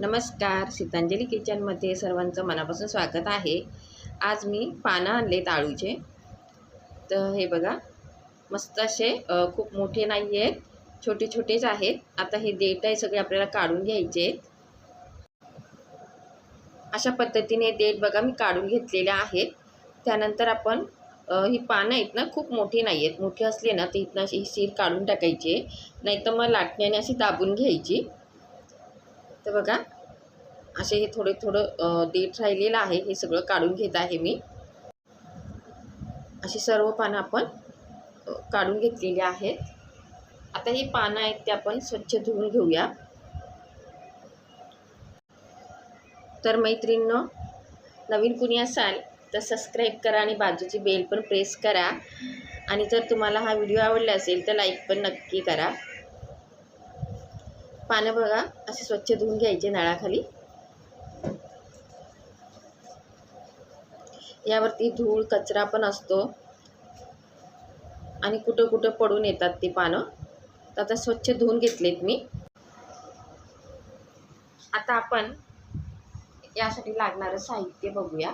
नमस्कार. सीतांजली किचनमध्ये सर्वांचं मनापासून स्वागत आहे. आज मी पानं आणले ताळूचे तर हे बघा मस्त असे खूप मोठे नाही आहेत छोटे छोटेच आहेत. आता हे देठ आहे सगळे आपल्याला काढून घ्यायचे आहेत. अशा पद्धतीने देठ बघा मी काढून घेतलेले आहेत. त्यानंतर आपण ही पानं आहेत ना खूप मोठी नाही आहेत. मोठी असले ना तर इथनं अशी ही सीर काढून टाकायची नाही तर मग लाटण्याने अशी दाबून घ्यायची. तर बघा असे हे थोडे थोडं देठ राहिलेलं आहे. हे सगळं काढून घेत आहे मी. अशी सर्व पानं आपण काढून घेतलेली आहेत. आता ही पानं आहेत ते आपण स्वच्छ धुवून घेऊया. तर मैत्रिणीनं नवीन कुणी असाल तर सबस्क्राईब करा आणि बाजूची बेल पण प्रेस करा. आणि जर तुम्हाला हा व्हिडिओ आवडला असेल तर लाईक पण नक्की करा. पानं बघा असे स्वच्छ धुवून घ्यायचे नळाखाली. यावरती धूळ कचरा पण असतो. आणि कुठं कुठं पडून येतात ते पानं. तर आता स्वच्छ धुवून घेतलेत मी. आता आपण यासाठी लागणारं साहित्य बघूया.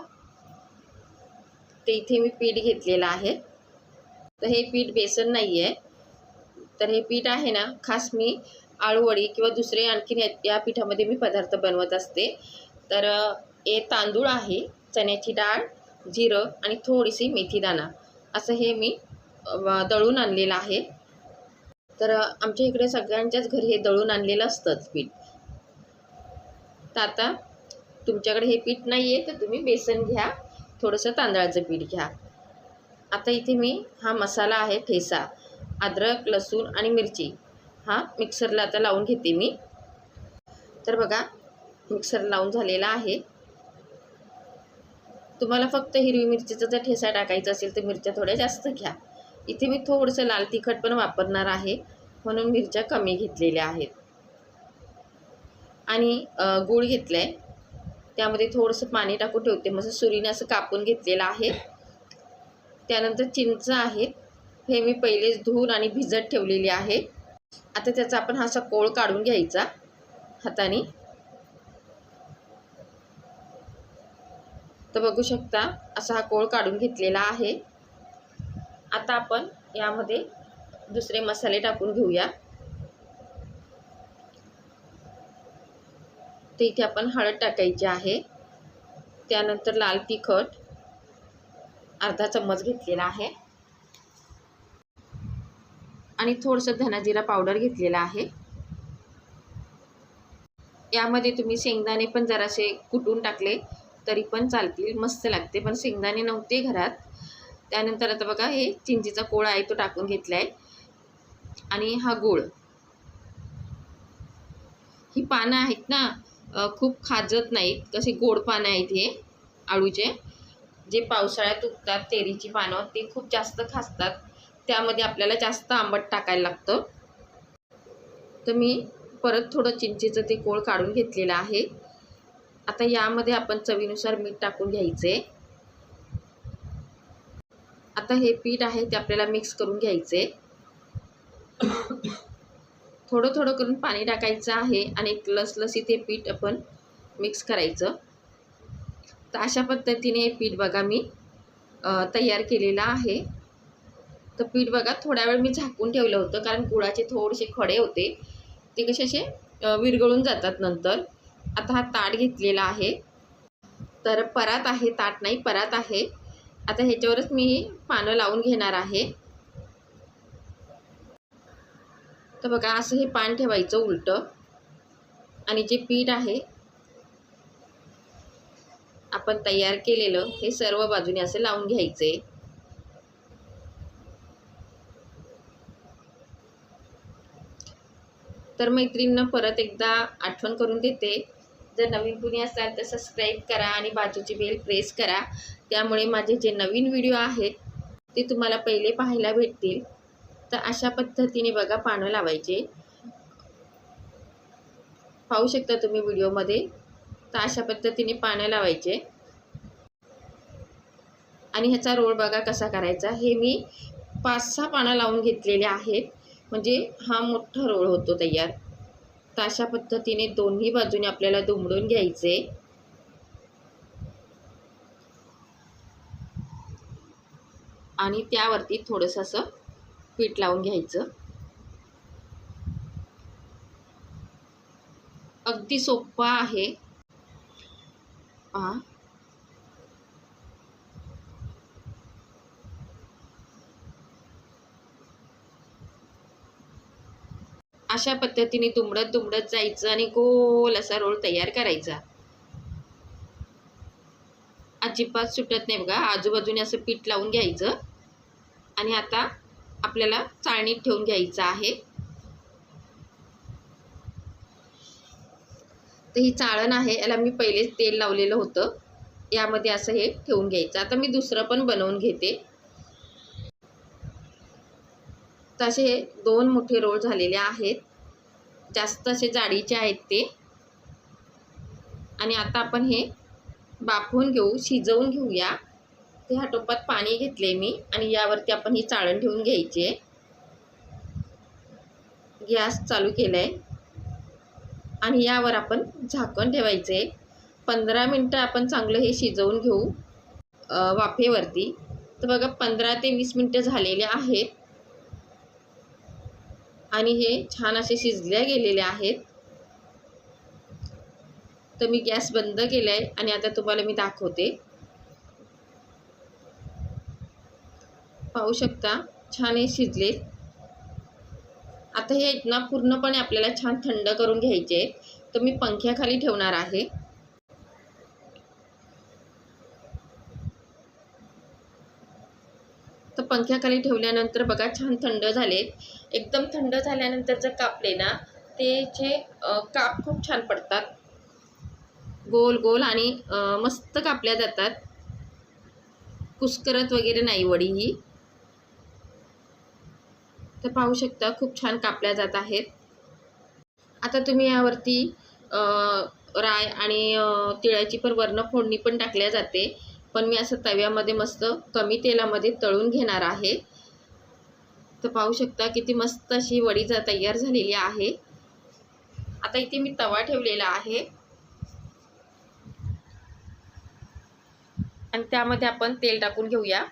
ते इथे मी पीठ घेतलेलं आहे. तर हे पीठ बेसन नाही आहे तर हे पीठ आहे ना खास मी आळूवडी किंवा दुसरे आणखीन या- या पिठामध्ये मी पदार्थ बनवत असते. तर हे तांदूळ आहे चण्याची डाळ जिरं आणि थोडीशी मेथीदाणा असं हे मी दळून आणलेलं आहे. तर आमच्या इकडे सगळ्यांच्याच घरी हे दळून आणलेलं असतंच पीठ. तर आता तुमच्याकडे हे पीठ नाही आहे तर तुम्ही बेसन घ्या थोडंसं तांदळाचं पीठ घ्या. आता इथे मी हा मसाला आहे ठेसा अद्रक लसूण आणि मिरची. हा मिक्सरला आता लावून घेते मी. तर बघा मिक्सर लावून झालेला आहे. तुम्हाला फक्त हिरवी मिरचीचा जर ठेसा टाकायचा असेल तर मिरच्या थोड्या जास्त घ्या. इथे मी थोडंसं लाल तिखट पण वापरणार आहे म्हणून मिरच्या कमी घेतलेल्या आहेत. आणि गूळ घेतलं आहे त्यामध्ये थोडंसं पाणी टाकून ठेवते. मग सुरीने असं कापून घेतलेलं आहे. त्यानंतर चिंच आहे. हे मी पहिलेच धुवून आणि भिजत ठेवलेली आहे. आता त्याचा आपण हा असा कोळ काढून घ्यायचा हाताने. तर बघू शकता असा हा कोळ काढून घेतलेला आहे. आता आपण यामध्ये दुसरे मसाले टाकून घेऊया. तर इथे आपण हळद टाकायची आहे. त्यानंतर लाल तिखट अर्धा चम्मच घेतलेला आहे. आणि थोडंसं धनाजिरा पावडर घेतलेला आहे. यामध्ये तुम्ही शेंगदाणे पण जरासे कुटून टाकले तरी पण चालतील मस्त लागते. पण शेंगदाणे नव्हते घरात. त्यानंतर आता बघा हे चिंचीचा कोळा आहे तो टाकून घेतला आहे आणि हा गूळ. ही पानं आहेत ना खूप खाजत नाहीत. कसे गोड पानं आहेत हे आळूचे. जे पावसाळ्यात उगतात तेरीची पानं ते खूप जास्त खासतात. त्यामध्ये आपल्याला जास्त आंबट टाकायला लागतं. तर मी परत थोडं चिंचेचं ते कोळ काढून घेतलेलं आहे. आता यामध्ये आपण चवीनुसार मीठ टाकून घ्यायचे. आता हे पीठ आहे ते आपल्याला मिक्स करून घ्यायचे. थोडं थोडं करून पाणी टाकायचं आहे आणि एक लसलसी ते पीठ आपण मिक्स करायचं. तर अशा पद्धतीने हे पीठ बघा मी तयार केलेलं आहे. तर पीठ बघा थोड्या वेळ मी झाकून ठेवलं होतं कारण गुळाचे थोडेसे खडे होते. ते कसे असे विरगळून विरघळून जातात नंतर. आता हा ताट घेतलेला आहे. तर परात आहे ताट नाही परात आहे. आता ह्याच्यावरच मी पानं लावून घेणार आहे. तर बघा असं हे पान ठेवायचं उलटं. आणि जे पीठ आहे आपण तयार केलेलं हे सर्व बाजूने असं लावून घ्यायचे. तर मैत्रिणींना परत एकदा आठवण करून देते. जर नवीन कुणी असाल तर सबस्क्राईब करा आणि बाजूची बेल प्रेस करा. त्यामुळे माझे जे नवीन व्हिडिओ आहेत ते तुम्हाला पहिले पाहायला भेटतील. तर अशा पद्धतीने बघा पानं लावायचे. पाहू शकता तुम्ही व्हिडिओमध्ये तर अशा पद्धतीने पानं लावायचे. आणि ह्याचा रोळ बघा कसा करायचा. हे मी पाच सहा पानं लावून घेतलेले आहेत. म्हणजे हा मोठा रोळ होतो तयार. तर अशा पद्धतीने दोन्ही बाजूने आपल्याला दुमडून घ्यायचे. आणि त्यावरती थोडंसं असं पीठ लावून घ्यायचं. अगदी सोपा आहे. पहा अशा पद्धतीने दुमडत दुमडत जायचं आणि गोल असा रोल तयार करायचा. अजिबात सुटत नाही बघा. आजूबाजूने असं पीठ लावून घ्यायचं. आणि आता आपल्याला चाळणीत ठेवून घ्यायचं आहे. तर ही चाळण आहे. याला मी पहिलेच तेल लावलेलं होतं. यामध्ये असं हे ठेवून घ्यायचं. आता मी दुसरं पण बनवून घेते. तर असे हे दोन मोठे रोल झालेले आहेत. जास्त असे जाडीचे आहेत ते. आणि आता आपण हे बाफवून घेऊ शिजवून घेऊया. ते ह्या टोपात पाणी घेतले मी आणि यावरती आपण ही चाळण ठेवून घ्यायची आहे. गॅस चालू केला आहे आणि यावर आपण झाकण ठेवायचे पंधरा मिनटं आपण चांगलं हे शिजवून घेऊ वाफेवरती. तर बघा पंधरा ते वीस मिनटं झालेले आहेत. आणि हे छान असे शिजल्या गेलेले आहेत. तर मी गॅस बंद केला आहे आणि आता तुम्हाला मी दाखवते. पाहू शकता छान हे शिजले. आता हे ना पूर्णपणे आपल्याला छान थंड करून घ्यायचे तर मी पंख्याखाली ठेवणार आहे. तर पंख्याखाली ठेवल्यानंतर बघा छान थंड झाले. एकदम थंड झाल्यानंतर जर कापले ना त्याचे काप खूप छान पडतात. गोल गोल आणि मस्त कापल्या जातात. कुस्करत वगैरे नाही वडी ही. तर पाहू शकता खूप छान कापल्या जात आहेत. आता तुम्ही यावरती राय आणि तिळाची पण वर्ण फोडणी पण टाकल्या जाते. पण मी असं तव्यामध्ये मस्त कमी तेलामध्ये तळून घेणार आहे. तर पाहू शकता किती मस्त अशी वडी जा तयार झालेली आहे. आता इथे मी तवा ठेवलेला आहे. आणि त्यामध्ये आपण तेल टाकून घेऊया.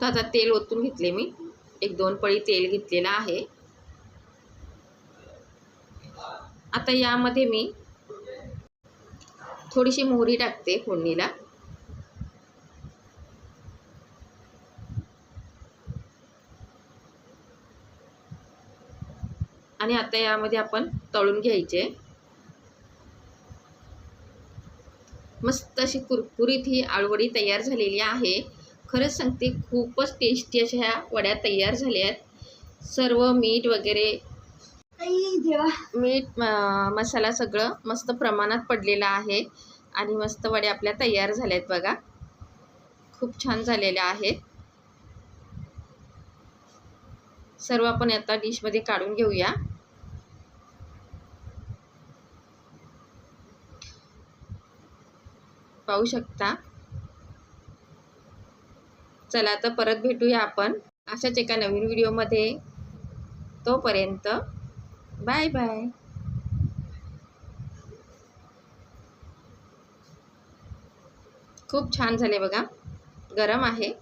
तर आता तेल ओतून घेतले मी. एक दोन पळी तेल घेतलेलं आहे. आता यामध्ये मी थोडीशी मोहरी टाकते फोडणीला. आणि आता यामध्ये आपण तळून घ्यायचे. मस्त अशी कुरकुरीत ही आळवडी तयार झालेली आहे. खरंच सांगते खूपच टेस्टी अशा ह्या वड्या तयार झाल्या आहेत सर्व मीठ वगैरे मीठ मसाला सगळं मस्त प्रमाणात पडलेलं आहे. आणि मस्त वडे आपल्या तयार झाल्या आहेत बघा. खूप छान झालेल्या आहेत. सर्व आपण आता डिशमध्ये काढून घेऊया. पाहू शकता? चला तर परत भेटूया आपण अशाच एका नवीन व्हिडिओमध्ये. तोपर्यंत बाय बाय. खूप छान झाले बघा. गरम आहे.